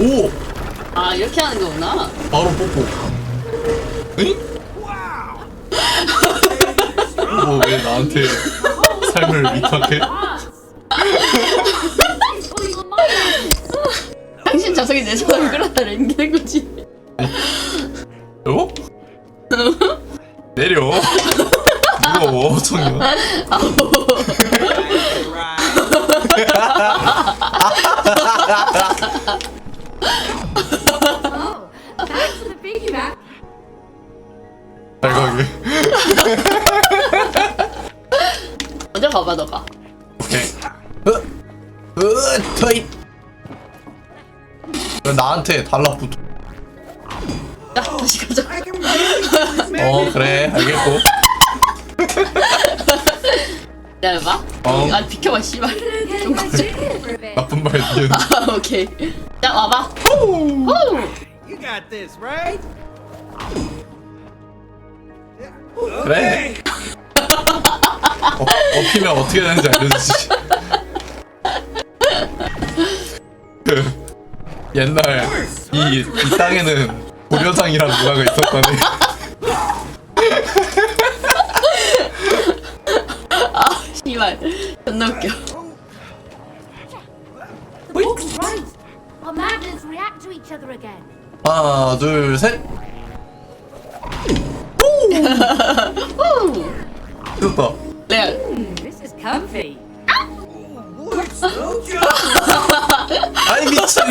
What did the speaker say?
오! 아 이렇게 하는 거구나. 바로 뽀뽀. 응? 너왜 나한테 삶을 위탁해? 당신 자석이 내 손을 끌어다 랭기는 거지. 어? 내려. 무거워, 청년. Oh, the 가게. 먼저 가봐 너가. 오케이. 으, 으. 왜 나한테 달라붙어? 야 다시 가자. 어, 그래, 알겠고. 기다려봐. 어. 아 비켜봐 씨발. 좀 가자. Bit. 나쁜 말 니은. 아 오케이. 자 와봐. 후. You got this, right? 그래. 어, 어피면 어떻게 되는지 알려주지. 그 옛날 이, 이 땅에는 고려상이라는 문화가 있었다네. 씨발. 존나 웃겨. Oh, right. Our magnets react to each other again. 하나, 둘, 셋. 후. 됐다. 레알. Hmm, this is comfy. 아이 미친.